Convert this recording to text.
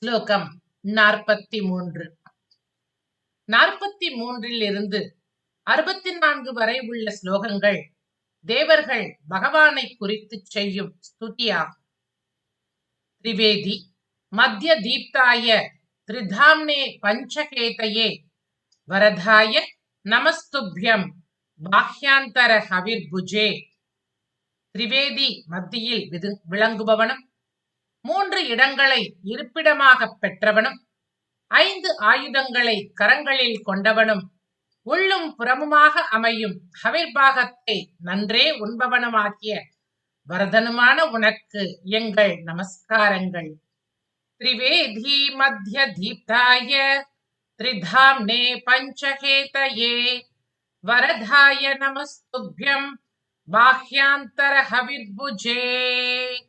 ஸ்லோகம் நாற்பத்தி மூன்று நாற்பத்தி மூன்றில் இருந்து அறுபத்தி நான்கு வரை உள்ள ஸ்லோகங்கள் தேவர்கள் பகவானை குறித்து செய்யும் ஸ்துதியாகும். திரிவேதி மத்திய தீப்தாய திரிதாம்னே பஞ்சகேதையே வரதாய நமஸ்துபியம் பாஹ்யாந்தர ஹவிர்புஜே. திரிவேதி மத்தியில் விது- விளங்குபவனும் மூன்று இடங்களை இருப்பிடமாகப் பெற்றவனும் ஐந்து ஆயுதங்களை கரங்களில் கொண்டவனும் உள்ளும் புறமுமாக அமையும் ஹவிர்பாகத்தை நன்றே உண்பவனுமாகிய வரதனுமான உனக்கு எங்கள் நமஸ்காரங்கள். திரிவேதி மத்திய தீப்தாய திரிதாம்னே பஞ்சகேதயே வரதாய நமஸ்துபியம் பாஹ்யாந்தர ஹவிர்புஜே.